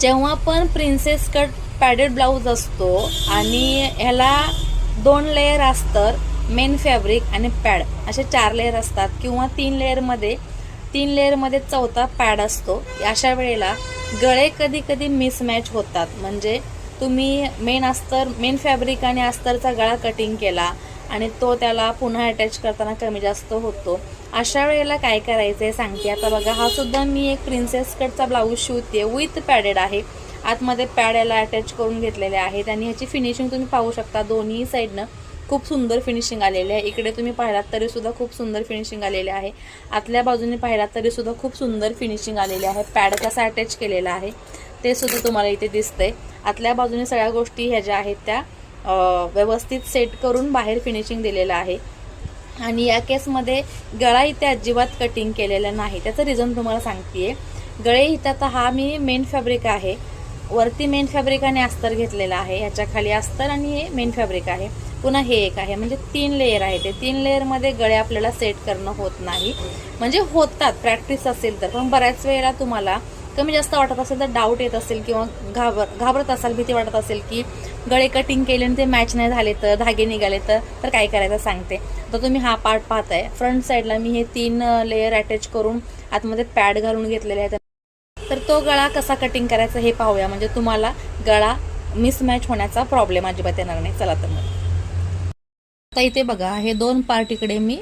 जेव्हा पण princess cut padded blouse असतो आणि ह्याला दोन लेयर असतात मेन फॅब्रिक आणि पॅड असे चार लेयर असतात किंवा तीन लेअरमध्ये तीन लेअरमध्ये चौथा पॅड असतो. अशा वेळेला गळे कधी कधी मिसमॅच होतात. म्हणजे तुम्ही मेन अस्तर मेन फॅब्रिक आणि अस्तरचा गळा कटिंग केला आणि तो त्याला पुन्हा अटॅच करताना कमी जास्त होतो. अशा वेळेला काय करायचं आहे सांगते. आता बघा हा सुद्धा मी एक प्रिन्सेस कटचा ब्लाऊज शिवते. विथ पॅडेड आहे. आतमध्ये पॅड याला अटॅच करून घेतलेले आहेत आणि ह्याची फिनिशिंग तुम्ही पाहू शकता. दोन्ही साईडनं खूप सुंदर फिनिशिंग आलेली आहे. इकडे तुम्ही पाहिलात तरीसुद्धा खूप सुंदर फिनिशिंग आलेले आहे. आतल्या बाजूने पाहिलात तरीसुद्धा खूप सुंदर फिनिशिंग आलेली आहे. पॅड कसा अटॅच केलेला आहे ते सुद्धा तुम्हाला इथे दिसतंय. आतल्या बाजूने सगळ्या गोष्टी ह्या ज्या आहेत त्या व्यवस्थित सेट करून बाहेर फिनिशिंग दिलेलं आहे. आणि या केसमध्ये गळा इथे अजिबात कटिंग केलेलं नाही. त्याचं रिझन तुम्हाला सांगतेय. गळे इथं आता हा मी मेन फॅब्रिक आहे. वरती मेन फॅब्रिक आणि अस्तर घेतलेला आहे. ह्याच्या खाली अस्तर आणि हे मेन फॅब्रिक आहे. पुन्हा हे एक आहे. म्हणजे तीन लेयर आहे ते. तीन लेअरमध्ये गळे आपल्याला सेट करणं होत नाही. म्हणजे होतात. प्रॅक्टिस असेल तर. पण बऱ्याच वेळेला तुम्हाला कमी जास्त वाटत असेल तर डाऊट येत असेल किंवा घाबर घाबरत असाल भीती वाटत असेल की गळे कटिंग केले आणि ते मॅच नाही झाले तर धागे निघाले तर तर काय करायचं सांगते. तर तुम्ही हा पार्ट पाहताय. फ्रंट साईडला मी हे तीन लेयर अटॅच करून आतमध्ये पॅड घालून घेतलेले आहेत. तर तो गळा कसा कटिंग करायचा हे पाहूया. म्हणजे तुम्हाला गळा मिसमॅच होण्याचा प्रॉब्लेम अजिबात येणार नाही. चला तर मग. आता इथे बघा हे दोन पार्ट इकडे मी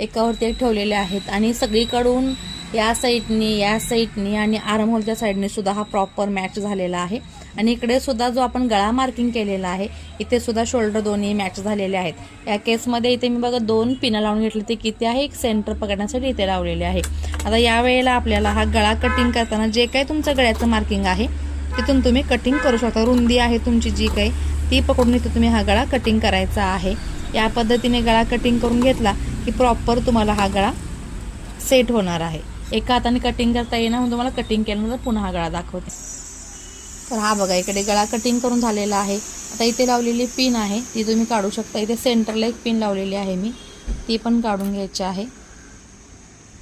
एकावरती एक ठेवलेले आहेत आणि सगळीकडून या साईडनी या साईडनी आणि आरमहोलच्या साईडने सुद्धा हा प्रॉपर मॅच झालेला आहे. आणि इकडे सुद्धा जो आपण गळा मार्किंग केलेला आहे इथे सुद्धा शोल्डर दोन्ही मॅच झालेले आहेत. या केसमध्ये इथे मी बघा दोन पिनं लावून घेतले ते किती आहे? एक सेंटर पकडण्यासाठी इथे लावलेले आहे. आता या वेळेला आपल्याला हा गळा कटिंग करताना जे काही तुमचं गळ्याचं मार्किंग आहे तिथून तुम्ही कटिंग करू शकता. रुंदी आहे तुमची जी काही ती पकडून इथे तुम्ही हा गळा कटिंग करायचा आहे. या पद्धतीने गळा कटिंग करून घेतला की प्रॉपर तुम्हाला हा गळा सेट होणार आहे. एका हाताने कटिंग करता येणार म्हणून तुम्हाला कटिंग केल्यानंतर पुन्हा हा गळा दाखवते. तर हा बघा इकडे गळा कटिंग करून झालेला आहे. आता इथे लावलेली पिन आहे ती तुम्ही काढू शकता. इथे सेंटरला एक पिन लावलेली आहे मी. ती पण काढून घ्यायची आहे.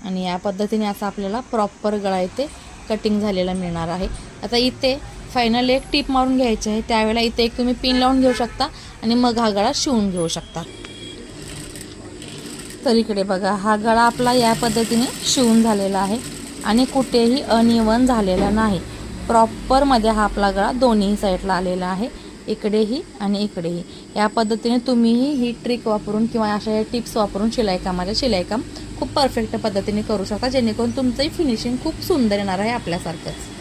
आणि या पद्धतीने असा आपल्याला प्रॉपर गळा इथे कटिंग झालेला मिळणार आहे. आता इथे फायनल एक टीप मारून घ्यायची आहे. त्यावेळेला इथे एक तुम्ही पिन लावून घेऊ शकता आणि मग हा गळा शिवून घेऊ शकता. तर इकडे बघा हा गळा आपला या पद्धतीने शिवून झालेला आहे आणि कुठेही अनिवन झालेला नाही. प्रॉपरमध्ये हा आपला गळा दोन्ही साईडला आलेला आहे. इकडेही आणि इकडेही. या पद्धतीने तुम्हीही ही ट्रिक वापरून किंवा अशा या टिप्स वापरून शिलाईकामाच्या शिलाईकाम खूप परफेक्ट पद्धतीने करू शकता जेणेकरून तुमचंही फिनिशिंग खूप सुंदर येणार आहे आपल्यासारखंच.